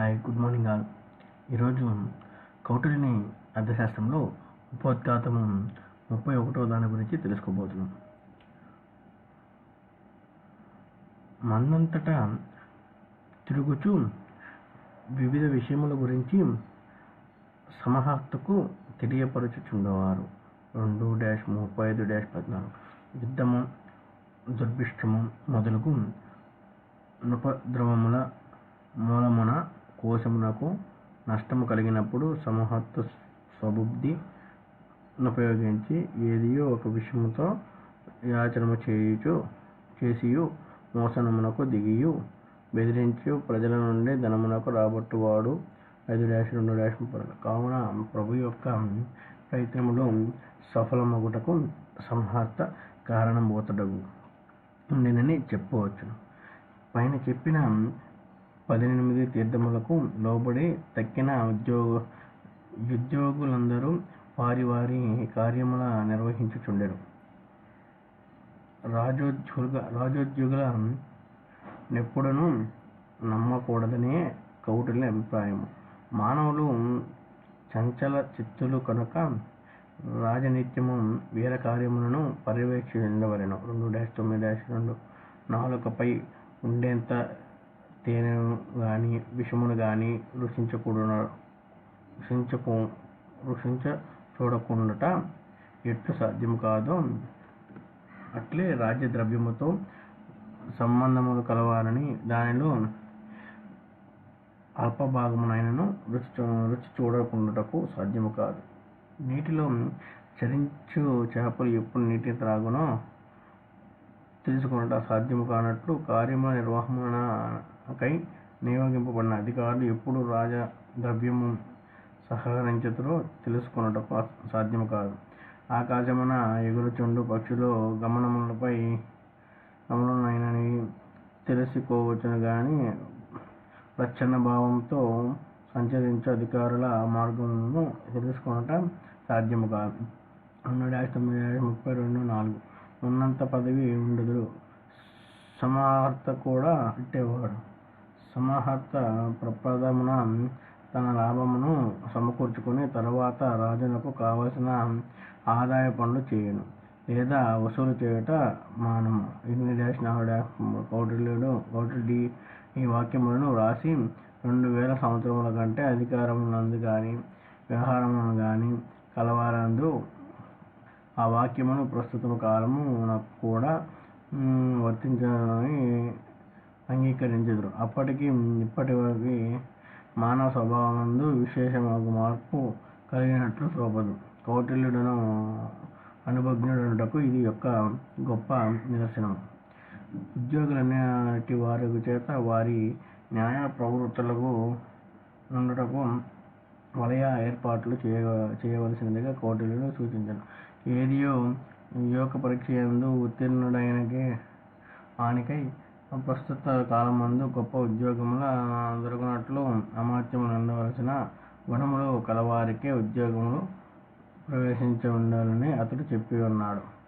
Hi good morning all. ఈరోజు కౌటిల్యని అర్థశాస్త్రంలో ఉపోద్ఘాతము ముప్పై ఒకటో దాని గురించి తెలుసుకోబోతున్నాం. మన్నంతటా తిరుగుచు వివిధ విషయముల గురించి సమహర్తకు తెలియపరచుచుండేవారు. రెండు డాష్ ముప్పై ఐదు డాష్ పద్నాలుగు. యుద్ధము దుర్భిష్టము మొదలగు నృపద్రవముల మూలమున కోశమునకు నష్టము కలిగినప్పుడు సమహత్వ స్వబుద్ధి ఉపయోగించి ఏదియో ఒక విషయముతో యాచనము చేయుచు చేసియు మోసనమునకు దిగియు బెదిరించు ప్రజల నుండి ధనమునకు రాబట్టువాడు. ఐదు డాష్ రెండు డాష్ ముప్పై కావున ప్రభు యొక్క ప్రయత్నములు సఫలమగుటకు సంహర్త కారణమవుతడగు నేనని చెప్పవచ్చు పైన చెప్పిన పద్దెనిమిది తీర్థములకు లోబడి తక్కిన ఉద్యోగ ఉద్యోగులందరూ వారి వారి కార్యముల నిర్వహించుచుండెను. రాజోద్యోగ రాజోద్యోగుల నెప్పుడను నమ్మకూడదనే కౌటిల్య అభిప్రాయము. మానవులు చంచల చిత్తులు కనుక రాజనిత్యము వీర కార్యములను పర్యవేక్షించవలను. రెండు డాష్ తొమ్మిది డాష్ రెండు నాలుకపై ఉండేంత తేనెను గాని విషమును గాని రుచించకూడన రుచించకు రుచించ చూడకుండాట ఎట్లు సాధ్యము కాదో. అట్లే రాజ్య ద్రవ్యముతో సంబంధములు కలవాలని దానిలో అల్పభాగమునైనను రుచి రుచి చూడకుండాటకు సాధ్యము కాదు. నీటిలో చరించు చేపలు ఎప్పుడు నీటిని త్రాగునో తెలుసుకున్నట సాధ్యము కానట్లు కార్యముల నిర్వహణకై నియోగింపబడిన అధికారులు ఎప్పుడు రాజ ద్రవ్యము సహకరించదురో తెలుసుకున్నటకు సాధ్యము కాదు. ఆకాశమున ఎగురుచుండు పక్షులు గమనములపై గమనమైనని తెలుసుకోవచ్చును కానీ ప్రచ్ఛన్న భావంతో సంచరించే అధికారుల మార్గమును తెలుసుకొనటం సాధ్యము కాదు. రెండు డాష్ తొమ్మిది డాష్ ముప్పై రెండు నాలుగు. ఉన్నంత పదవి ఉండదు. సమాహర్త కూడా అట్టేవాడు. సమాహర్త ప్రప్రథమున తన లాభమును సమకూర్చుకొని తరువాత రాజునకు కావలసిన ఆదాయ పనులు చేయను. లేదా వసూలు చేయుట మానము. ఇన్ని డాష్ నాలుగు డాష్ కౌటిల్యుడు కౌటిల్యుడి ఈ వాక్యములను వ్రాసి రెండు వేల సంవత్సరముల కంటే అధికారములందు కానీ వ్యవహారములను కానీ కలవారందు ఆ వాక్యమును ప్రస్తుతము కాలము కూడా వర్తించని అంగీకరించదురు. అప్పటికి ఇప్పటి వరకు మానవ స్వభావమందు విశేషమగు మార్పు కలిగినట్లు చూపదు కౌటిల్యుడును అనుభజ్ఞుడుటకు ఇది యొక్క గొప్ప నిదర్శనం ఉద్యోగులన్నిటి వారి చేత వారి న్యాయ ప్రవృత్తులకు నుండుటకు వలయ ఏర్పాట్లు చేయ చేయవలసినదిగా కౌటిల్యుడు సూచించను. ఏదియో యోగ పరీక్ష యందు ఉత్తీర్ణుడైనకే ఆనికై ప్రస్తుత కాలమందు గొప్ప ఉద్యోగముల దొరకనట్లు అమాత్యములు ఉండవలసిన గుణములు కలవారికే ఉద్యోగములు ప్రవేశించి ఉండాలని అతడు చెప్పి ఉన్నాడు.